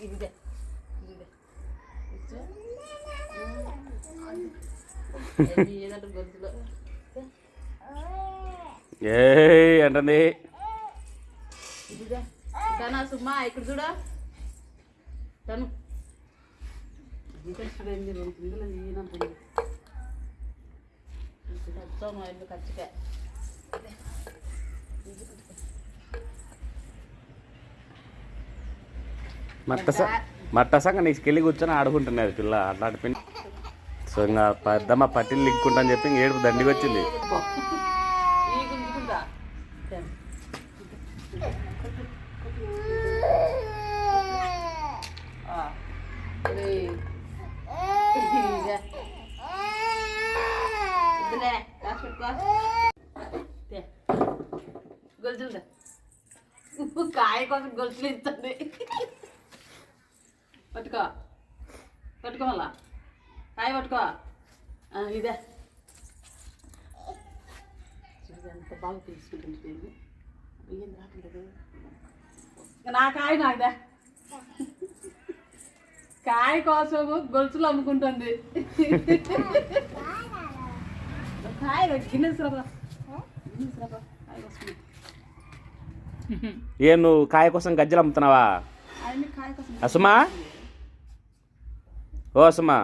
ఇదిదే ఇదిదే ఏ అంటుంది ఇదిదే తనా సుమ్మా ఇక్కడ చూడ. తను. ఖచ్చితంగా మట్టస మట్టసంగా నీకు వెళ్ళి కూర్చొని ఆడుకుంటున్నారు పిల్ల అట్లాంటి పిల్ల. సో ఇంకా పెద్దమ్మ పట్టిలు లిక్కుంటా అని చెప్పి ఇంక ఏడుపు దండికి వచ్చింది. ఈ కాయ కోసం గొలుసులు ఇస్తుంది. పట్టుకో. పట్టుకో మళ్ళా. కాయ పట్టుకో. ఇదే. ఎంత బాగా తీసుకుంటుంది ఏం నా కాయ నాకుదా. కాయ కోసం గొలుసులు అమ్ముకుంటుంది. కాయ గిన్నెస్ రాబా గిన్నెస్ రాబా కాయ కోసం. ఏ నువ్వు కాయ కోసం గజ్జలు అమ్ముతున్నావా? ఆయన కాయ కోసం అసుమా ఓ అసుమా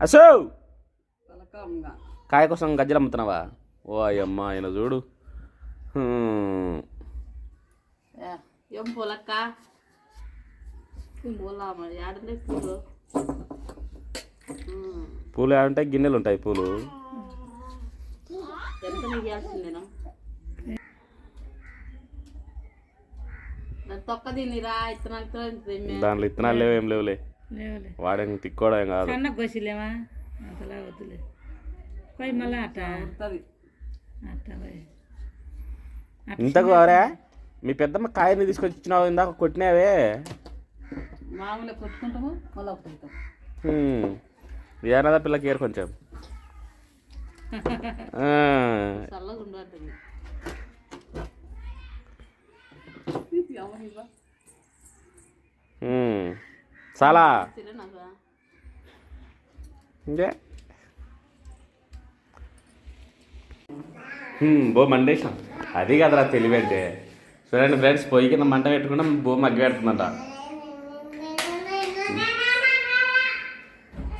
అసు. కాయ కోసం గజ్జలు అమ్ముతున్నావా? ఓ అయ్యమ్మ ఆయన చూడు. ఏం పూలక్క? పూల పూలు? గిన్నెలు ఉంటాయి పూలు. దాంట్లో ఇత్తనాలు లేవు ఏం లేవులే. వాడేం తిక్కోవడం ఏం కాదు. సన్న కోసిలేమా అంతలా వద్దులే. పోయి మళ్ళా అట్ట అట్ట పోయి. ఇంతకు అవరా మీ పెద్దమ్మ కాయని తీసుకొచ్చి ఇచ్చినావు ఇందాక కొట్టినావే. మామూలుగా కొట్టుకుంటాము మళ్ళీ. ఏనాదా పిల్లకి ఏరు కొంచెం. ఆ. చల్లగా. చాలా. ఇంకే. హ్మ్, బో మండేసాం అది కదరా తెలివి అంటే చూడండి ఫ్రెండ్స్ పొయ్యి కింద మంట పెట్టుకున్నా బో మగ్గి పెడుతుందంట.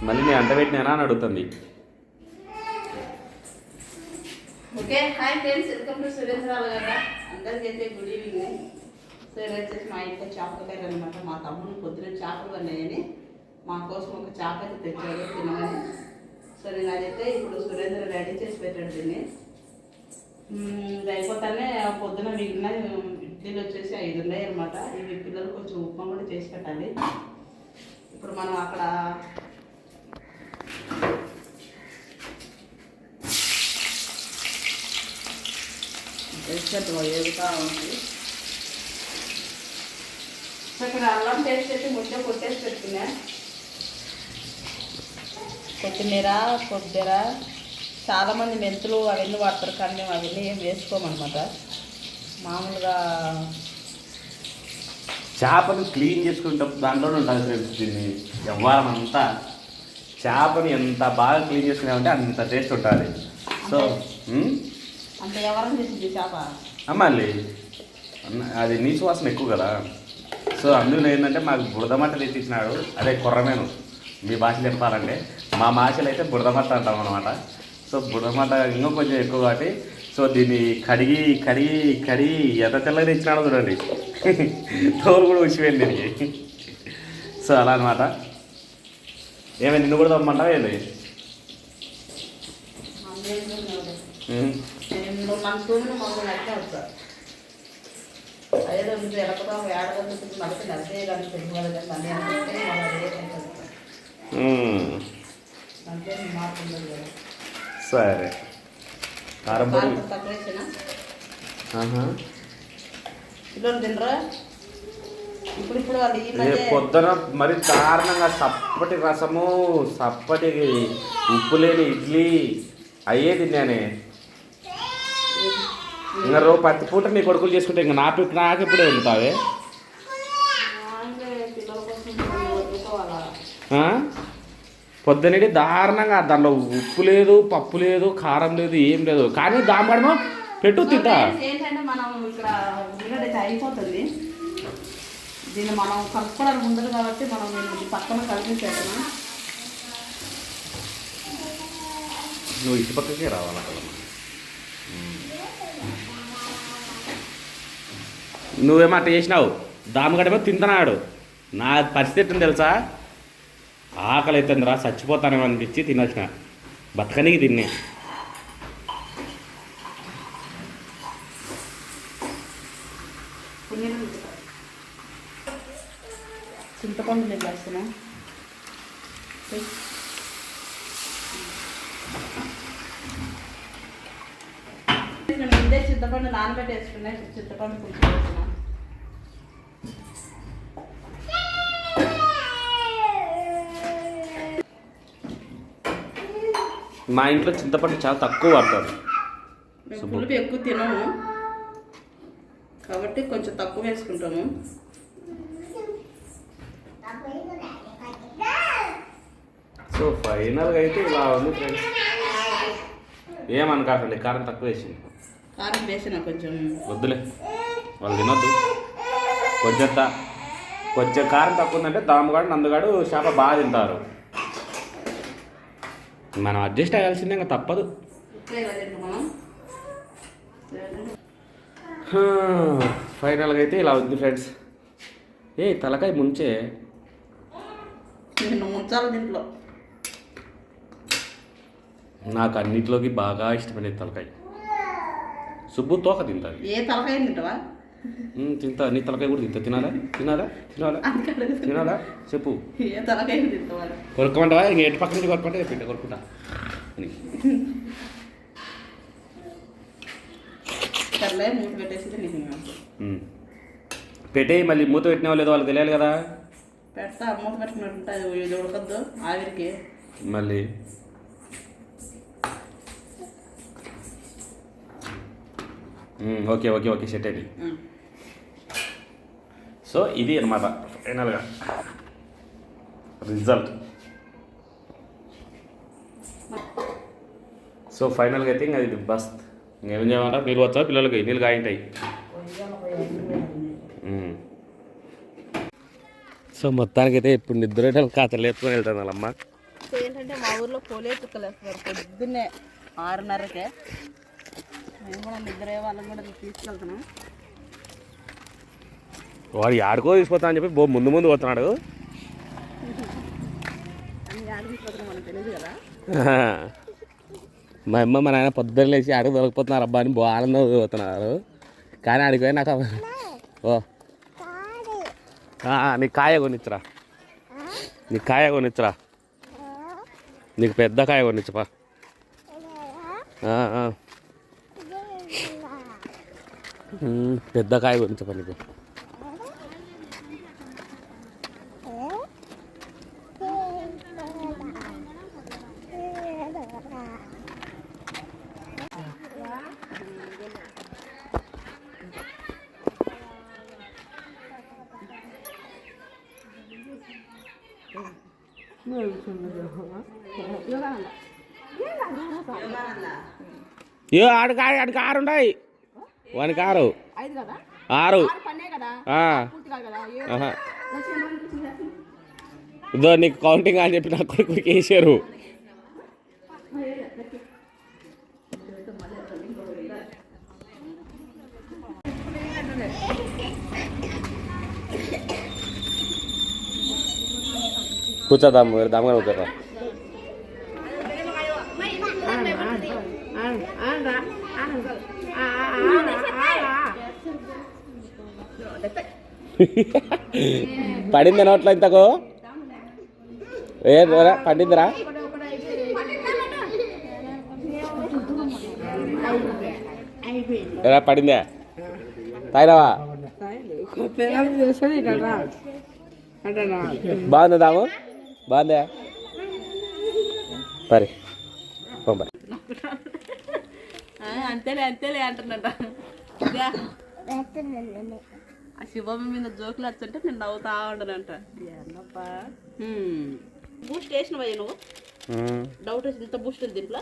మళ్ళీ నేను అంట పెట్టినానా అని అడుగుతుంది. Okay hi friends welcome to సురేంద్రాల గారు అందరికీ అయితే గుడ్ ఈవినింగ్. సో ఇది వచ్చేసి మా ఇంట్లో చేపల కర్రీ అనమాట మా తమ్ముడు పొద్దున చేపలు పడినాయని మా కోసం ఒక చేప అయితే తెచ్చాడు తినమని. సో నేను అదైతే ఇప్పుడు సురేంద్ర రెడీ చేసి పెట్టాడు దీన్ని. ఇది అయిపోతానే పొద్దున మిగిలిన ఇడ్లీలు వచ్చేసి ఐదు ఉన్నాయి అనమాట ఇవి పిల్లలు కొంచెం ఉప్మా కూడా చేసి పెట్టాలి. ఇప్పుడు మనం అక్కడ వేసుకుంటూ ఉంది? సో ఇక్కడ అల్లం పేస్ట్ అయితే ముద్ద కొట్టేసి పెట్టుకున్నా. కొత్తిమీర కొబ్బరి చాలామంది మెంతులు అవన్నీ వాడతారు కానీ మేము అవన్నీ ఏం వేసుకోమన్నమాట మామూలుగా చేపను క్లీన్ చేసుకుంటే దాంట్లోనే ఉంటుంది ఫ్రెండ్స్ దీన్ని. వ్యవహారం అంతా చేపని ఎంత బాగా క్లీన్ చేసుకున్నామంటే అంత టేస్ట్ ఉంటుంది సో అంత ఎవరం చేసింది చేప. అమ్మాలి అన్న- అది నీసు వాసన ఎక్కువ కదా. సో అందులో ఏంటంటే మాకు బురదమట్ట తెచ్చిచ్చినాడు అదే కొర్రమేను మీ భాషలో చెప్పాలంటే. మా భాషలో అయితే బురదమట్ట అంటాం అనమాట సో బురదమట్ట ఇంకా కొంచెం ఎక్కువ కాబట్టి సో దీన్ని కడిగి కడిగి కడిగి ఎంత తెల్లగా తెచ్చినాడో చూడండి. తోలు కూడా ఉచిపోయింది దీనికి. సో అలా అనమాట ఏమైనా నిన్ను కూడా తమ్మంటావా ఏంది ఉమ్. నేను మన సూర్యుడు మమ్మల్ని అయితే వస్తారు అదే ఎలకదా ఏడగంటే మనకి నడిచే కానీ తెలియదు కానీ అనుకుంటే అదే. అంటే మార్పు ఉండదు కదా. సరే. కారం పొడి. కారం తక్కువ వేసినా? ఆహా. పిల్లలు తినరా? ఇప్పుడు ఇప్పుడు వాళ్ళు ఈ ఏ మధ్య పొద్దున మరి దారుణంగా సప్పటి రసము సప్పటి ఉప్పు లేని ఇడ్లీ అయ్యే తిన్నానే. ఇంకా రో పత్తి పూట నీ కొడుకులు చేసుకుంటే ఇంకా నా పిక్ నాకు ఇప్పుడే వెళ్తావే ఆ? పొద్దునేది దారుణంగా దాంట్లో ఉప్పు లేదు పప్పు లేదు కారం లేదు ఏం లేదు. కానీ దామడమో పెట్టు తింటా. ఏంటంటే మనం ఇక్కడ ఉల్లిగడ్డ అయితే అయిపోతుంది. దీన్ని మనం కలుపుకోవడానికి ఉండదు కాబట్టి మనం పక్కన కలిపేసేద్దాం నువ్వు ఇటు పక్కకే రావాలి నువ్వేమో అట్ట చేసినావు? దామగడేమో తింటున్నాడు. నా పరిస్థితి ఎట్టుంది తెలుసా? ఆకలి అవుతుందిరా చచ్చిపోతానేమో అనిపించి తినొచ్చిన. బతకనికి తిన్నే. పుణ్యం చింతపండు నేను వేస్తున్నా. ముందే చింతపండు నానబెట్టేసుకున్నా చింతపండు పులుసు మా ఇంట్లో చింతపండు చాలా తక్కువ శుభ్రం. పులుపు ఎక్కువ తినము. కాబట్టి కొంచెం తక్కువ వేసుకుంటాము. సో ఫైనల్గా అయితే ఇలా ఉంది ఫ్రెండ్స్ ఏమనుకోకండి కారం తక్కువ వేసింది? కారం వేసిన కొంచెం. వద్దులే. వాళ్ళు తినొద్దు. కొంచెం కొంచెం కారం తక్కువ ఉందంటే దామగాడు నందుగాడు చేప బాగా తింటారు. మనం అడ్జస్ట్ అయ్యాల్సిందే ఇంకా తప్పదు. ఫైనల్గా అయితే ఇలా ఉంది ఫ్రెండ్స్ ఏ తలకాయ ముంచే. ముంచాలి దీంట్లో. నాకు అన్నిట్లోకి బాగా ఇష్టమైనది తలకాయ. సుబ్బు తోక తింటుంది. ఏ తలకాయ తింటావా? తింటా. నీ తలకాయ కూడా తింటా. తినాలా? తినాలా? తినాలా. తినాలా? చెప్పు. కొనుక్కోమంటావా? ఇంక ఎటు పక్క నుంచి కొనుక్కుంటే పెట్ట కొనుక్కుంటా. పెట్టేయి మళ్ళీ మూత పెట్టినావో లేదో వాళ్ళకి తెలియాలి కదా. పెడతా మూత పెట్టుకున్నట్టు ఉడకద్దు ఆవిరికి. మళ్ళీ. Okay okay okay set um. So ఇది అనమాట ఫైనల్గా రిజల్ట్ సో ఫైనల్గా అయితే ఇంకా ఇది బస్ ఇంకేం చేయమంటారు? నీళ్ళు వచ్చా పిల్లలకి నీళ్ళు కాయింటాయి. సో మొత్తానికైతే ఇప్పుడు నిద్ర కాతలు ఎత్తుకొని వెళ్తాను వాళ్ళమ్మ ఏంటంటే మా ఊర్లో పోలే చుక్కలు వేస్తారు పొద్దున్నే ఆరున్నరకే. మేము కూడా నిద్ర వాళ్ళని కూడా తీసుకెళ్తున్నాం. వాడు ఆడుకో తీసుకుపోతా అని చెప్పి బో ముందు ముందు పోతున్నాడు. మా అమ్మ మా నాయన పొద్దున్న లేచి ఆడికి దొరికిపోతున్నారు అబ్బా అని బాగా ఆనందం పోతున్నారు. కానీ ఆడికి పోయి నాకు ఓ. ఆ, నీకు కాయ కొనిచ్చరా. నీకు కాయ కొనిచ్చరా. నీకు పెద్ద కాయ కొనిచ్చపా. పెద్ద కాయ కొనిచ్చపా నీకు. ఏ ఆడికి ఆడికి ఆరు ఉన్నాయి వానికి ఆరు. ఐదు ఆరు ఇదో నీకు కౌంటింగ్ అని చెప్పి నా కొడుకుకి వేసారు. కూర్చోదాం దామగా కూర్చోదా పడింది నోట్లో ఇంతకు? ఏ పడిందిరా? ఎలా పడిందా? తాగినావా? బాగుందా దాము బాగుందా? పంపరి ఆ, అంతేలే అంతేలే అంటున్నట ఇదా. ఆ శివమ్మ మీద జోకులు వచ్చంటే నేను నవ్వుతా ఉండనంట. బూస్ట్ వేసినవయ్యా నువ్వు? డౌట్ వచ్చి ఇంత బూస్ట్ దీంట్లో?